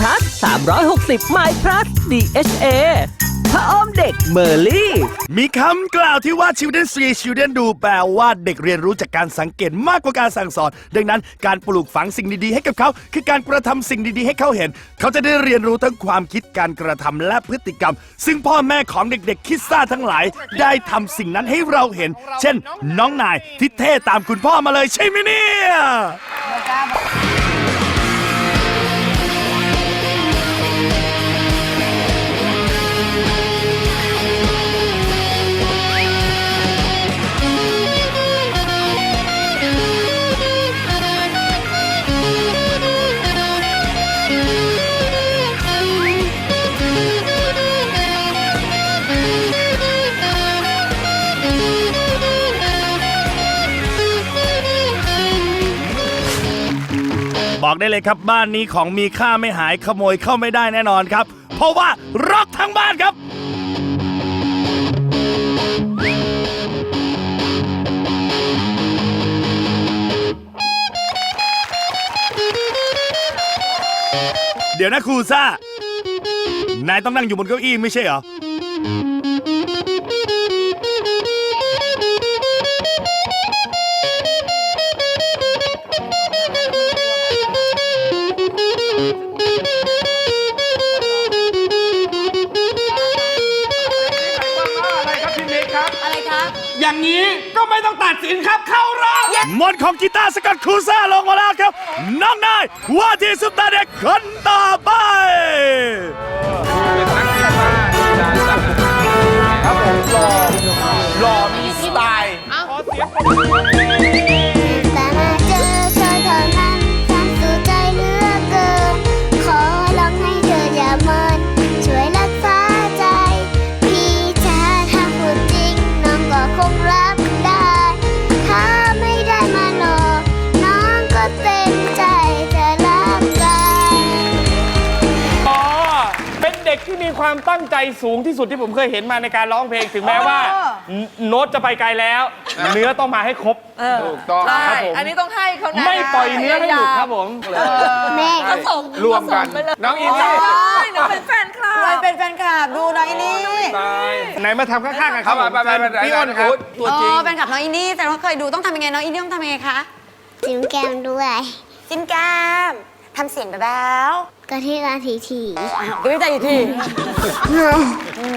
Plus 360 My Plus DHA พระอ้อมเด็กเมอร์ลี่ มีคำกล่าวที่ว่า children see children do แปลว่าเด็กเรียนรู้จากการสังเกตมากกว่าการสั่งสอน ดังนั้นการปลูกฝังสิ่งดีๆ ให้กับเขา คือการกระทำสิ่งดีๆ ให้เขาเห็น เขาจะได้เรียนรู้ทั้งความคิดการกระทำและพฤติกรรม ซึ่งพ่อแม่ของเด็กๆ คิดซ่าทั้งหลาย ได้ทำสิ่งนั้นให้เราเห็น เช่น น้องนายที่เท่ตามคุณพ่อมาเลยใช่ไหมเนี่ย บอกได้เลยครับ บ้านนี้ของมีค่าไม่หายขโมยเข้าไม่ได้แน่นอนครับ เพราะว่าร็อกทั้งบ้านครับ เดี๋ยวนะครูซ่า นายต้องนั่งอยู่บนเก้าอี้ไม่ใช่เหรอ บหมดของกีตาร์สกัดครูซ่าลงมาแล้วครับน้องนายว่าที่สุดตาเด็กคน ความตั้งใจสูงที่สุดที่ผมเคยเห็นมาในการร้องเพลงถึงแม้ว่าโน้ตจะไปไกลแล้ว เนื้อต้องมาให้ครบ ถูกต้องครัใช่บผม อันนี้ต้องให้เขานะไม่ปล่อยเนื้อให้หลุดครับผม แม่ผสมรวมกันผสไปเลยน้องอินใช่นี่น้องเป็นแฟนคลับเราเป็นแฟนคลับดูน้องอินนี่ไหนมาทำข้างๆกันครับผมพี่อ้นครับ ตัวจริง อ๋อแฟนคลับน้องอินนี่แต่ว่าเคยดูต้องทำยังไงน้องอินนี่ต้องทำยังไงคะ จิ้มแก้มด้วย จิ้มแก้มทำเสียงแบบแล้ว ก็ที่ร้านทีทีดูใจอีกที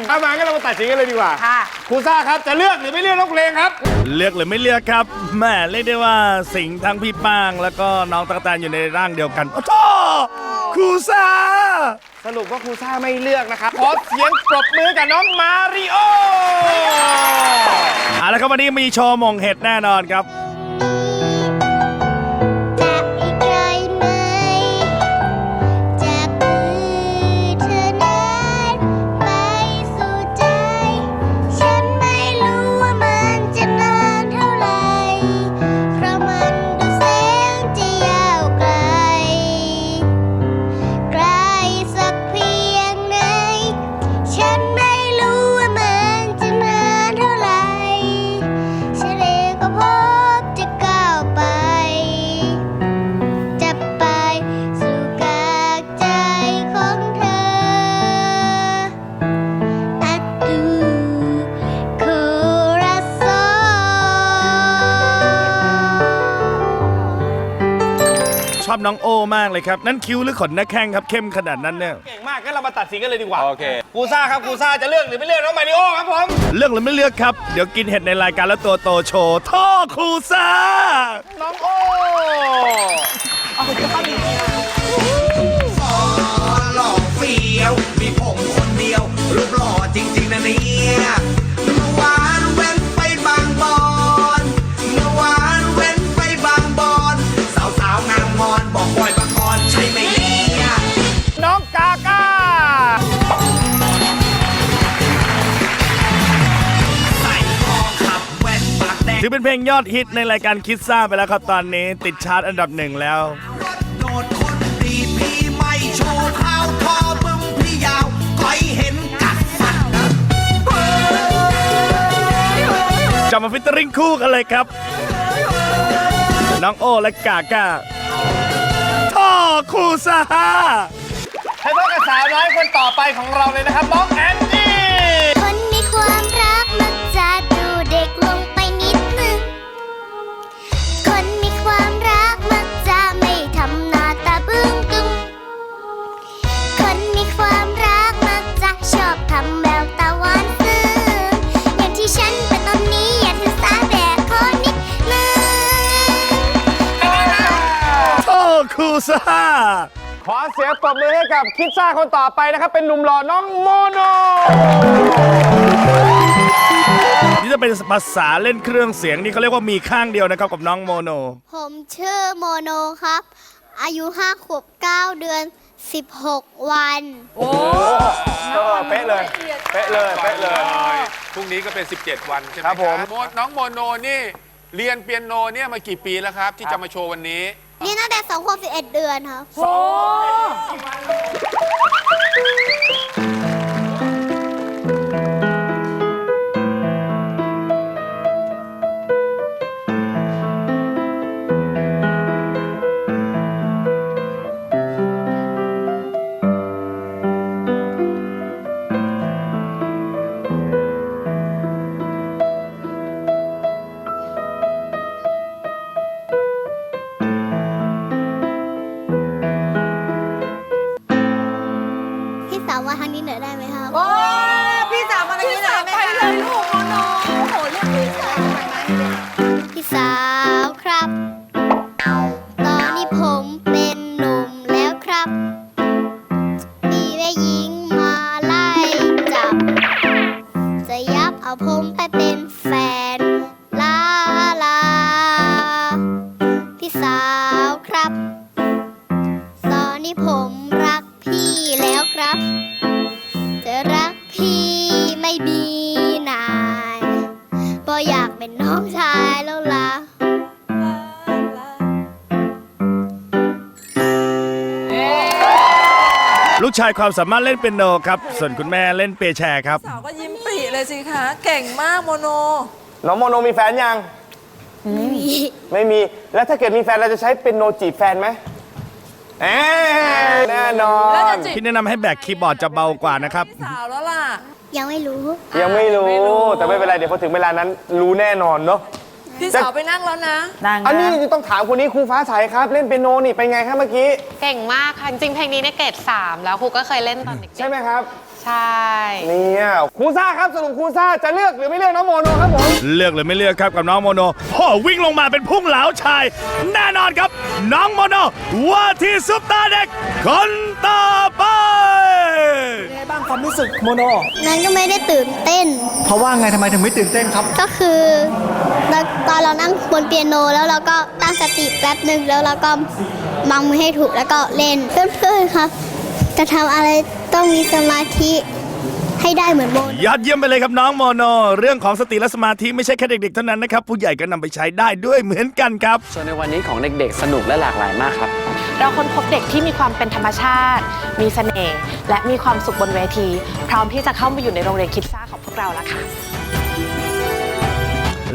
ถ้ามาก็เรามาตัดสินกันเลยดีกว่า ค่ะ ครูซ่าครับจะเลือกหรือไม่เลือกน้องเพลงครับ เลือกหรือไม่เลือกครับแม่เรียกได้ว่าสิงห์ทั้งพี่ป้าง แล้วก็น้องตะกแตนอยู่ในร่างเดียวกันโอ้โหครูซ่า สรุปว่าครูซ่าไม่เลือกนะครับขอเสียงปรบมือกับน้องมาริโอ เอาละครับวันนี้มีโชว์หมงเห็ดแน่นอนครับ อบน้องโอมากเลยครับ นั่นคิ้วหรือขนหน้าแข้งครับเข้มขนาดนั้นเนี่ยเก่งมากงั้นเรามาตัดสินกันเลยดีกว่าโอเคครูซ่าครับครูซ่าจะเลือกหรือไม่เลือกน้องมาริโอครับผมเลือกหรือไม่เลือกครับ เดี๋ยวกินเห็ดในรายการแล้วตัวโตโชว์ท่อครูซ่าน้องโอห ถือเป็นเพลงยอดฮิตในรายการคิดซ่าไปแล้วครับตอนนี้ ติดชาร์ตอันดับหนึ่งแล้ว โดดคนดีพี่ไม่โชว์ข้าวทอบึ้มพี่ยาวคอยเห็นกัดฟันนะจะมาฟิตเตอริงคู่กันเลยครับ น้องโอและกาก้าท่อครูซ่า ให้พบกับสาวน้อยคนต่อไปของเราเลยนะครับน้องแอนจี้ ซ่า ขอเสียงปรบมือให้กับคิดซ่าคนต่อไปนะครับ เป็นหนุ่มหล่อน้องโมโน นี่จะเป็นภาษาเล่นเครื่องเสียงนี่เขาเรียกว่ามีข้างเดียวนะครับกับน้องโมโน ผมชื่อโมโนครับ อายุ5ขวบ9เดือน 16 วันเป๊ะเลย เป๊ะเลย เป๊ะเลย พรุ่งนี้ก็เป็น 17 วันใช่ไหมครับผมโมน้องโมโนนี่ เรียนเปียโนเนี่ยมากี่ปีแล้วครับ ที่จะมาโชว์วันนี้ นี่ตั้งแต่2ขวบสิบเดือนครับ โอ้ มาทางนี้หน่อยได้ไหมครับ โอ้พี่สาวมาตรงนี้เลยไหมคะพี่สาวครับ ตอนนี้ผมเป็นหนุ่มแล้วครับ มีแม่หญิงมาไล่จับ จะยับเอาผมไปเป็นแฟน ชายความสามารถเล่นเปียโนครับ ส่วนคุณแม่เล่นเปียแชร์ครับ สาวก็ยิ้มปรีเลยสิคะ เก่งมากโมโน น้องโมโนมีแฟนยัง ไม่มี แล้วถ้าเกิดมีแฟนเราจะใช้เป็นโนจีบแฟนไหมแหมแน่นอแล้วน จะจีบพี่แนะนำให้แบกคีย์บอร์ดจะเบากว่านะครับ สาวแล้วล่ะ ยังไม่รู้ ยังไม่รู้ไม่รู้แต่ไม่เป็นไร เดี๋ยวพอถึงเวลานั้นรู้แน่นอนเนาะ พี่สาวไปนั่งแล้วนะอันนี้จะต้องถามคนนี้ครูฟ้าใสครับ เล่นเปียโนนี่เป็นไงครับเมื่อกี้ เก่งมากค่ะจริงๆเพลงนี้เนี่ยเกรด3แล้วครูก็เคยเล่นตอนเด็กใช่ไหมครับๆใช่ เนี่ยครูซ่าครับสรุปครูซ่าจะเลือกหรือไม่เลือกน้องโมโนครับผมเลือกหรือไม่เลือกครับกับน้องโมโนโอ้วิ่งลงมาเป็นพุ่งเหลาชาย แน่นอนครับ น้องโมโนว่าที่ซุปตาร์เด็กคนต่อไป นั้นก็ไม่ได้ตื่นเต้น เพราะว่าไงทำไมถึงไม่ตื่นเต้นครับ ก็คือตอนตอนเรานั่งบนเปียโนแล้วเราก็ตั้งสติแป๊บหนึ่งแล้วเราก็บังมือให้ถูกแล้วก็เล่นเพื่อนๆครับ จะทำอะไรต้องมีสมาธิ ให้ได้เหมือนโบนยอดเยี่ยมไปเลยครับน้องโมโน เรื่องของสติและสมาธิไม่ใช่แค่เด็กๆเท่านั้นนะครับ ผู้ใหญ่ก็นำไปใช้ได้ด้วยเหมือนกันครับ ส่วนในวันนี้ของเด็กๆ สนุกและหลากหลายมากครับ เราค้นพบเด็กที่มีความเป็นธรรมชาติ มีเสน่ห์และมีความสุขบนเวที พร้อมที่จะเข้ามาอยู่ในโรงเรียนคิดซ่าของพวกเราแล้วค่ะ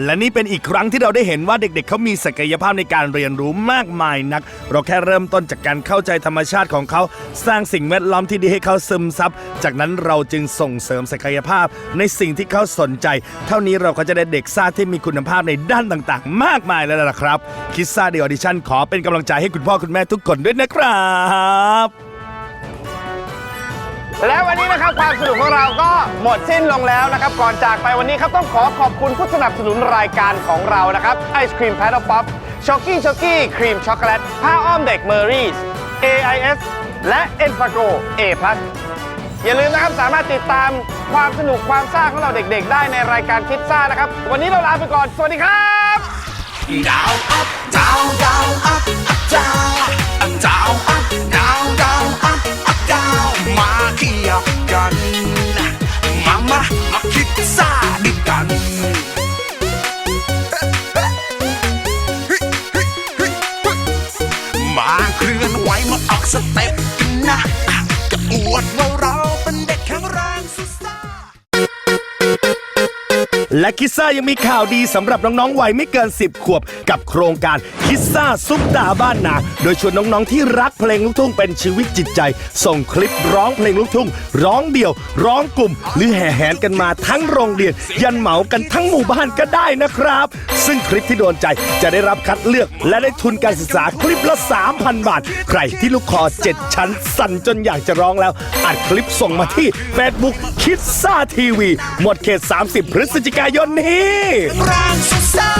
และนี่เป็นอีกครั้งที่เราได้เห็นว่าเด็กๆ เขามีศักยภาพในการเรียนรู้มากมายนัก เราแค่เริ่มต้นจากการเข้าใจธรรมชาติของเขา สร้างสิ่งแวดล้อมที่ดีให้เขาซึมซับ จากนั้นเราจึงส่งเสริมศักยภาพในสิ่งที่เขาสนใจ เท่านี้เราก็จะได้เด็กซ่าที่มีคุณภาพในด้านต่างๆ มากมายแล้วล่ะครับ คิดซ่าเดียออดิชั่นขอเป็นกำลังใจให้คุณพ่อคุณแม่ทุกคนด้วยนะครับ และวันนี้นะครับความสนุกของเราก็หมดสิ้นลงแล้วนะครับก่อนจากไปวันนี้ครับต้องขอขอบคุณผู้สนับสนุนรายการของเรานะครับไอศครีมแพดป๊อปช็อกกี้ช็อกกี้ครีมช็อกโกแลตผ้าอ้อมเด็กเมอรี่ AIS และ e n f a g o A+ อย่าลืมนะครับสามารถติดตามความสนุกความซ่าของเราเด็กๆ ได้ในรายการคิดซ่านะครับ วันนี้เราลาไปก่อน สวัสดีครับ Down up down down up up down up down up down down กันมามามาคิดซ่าด้วยกันมาเคลื่อนไหวมาออกสเต็ปกันนะจะอวดว่าเราเป็นเด็กแข็งแรง และคิซ่ายังมีข่าวดีสำหรับน้องๆวัยไม่เกิน 10 ขวบ กับโครงการคิซ่าซุปตาบ้านนา โดยชวนน้องๆที่รักเพลงลูกทุ่งเป็นชีวิตจิตใจ ส่งคลิปร้องเพลงลูกทุ่ง ร้องเดี่ยว ร้องกลุ่ม หรือแห่แหนกันมาทั้งโรงเรียน ยันเหมากันทั้งหมู่บ้านก็ได้นะครับ ซึ่งคลิปที่โดนใจจะได้รับคัดเลือก และได้ทุนการศึกษาคลิปละ 3,000 บาท ใครที่ลูกคอ 7 ชั้น สั่นจนอยากจะร้องแล้วอัดคลิปส่งมาที่ Facebook คิดซ่าทีวีหมดเขต 30 พฤศจิกายนนี้ รางซ่า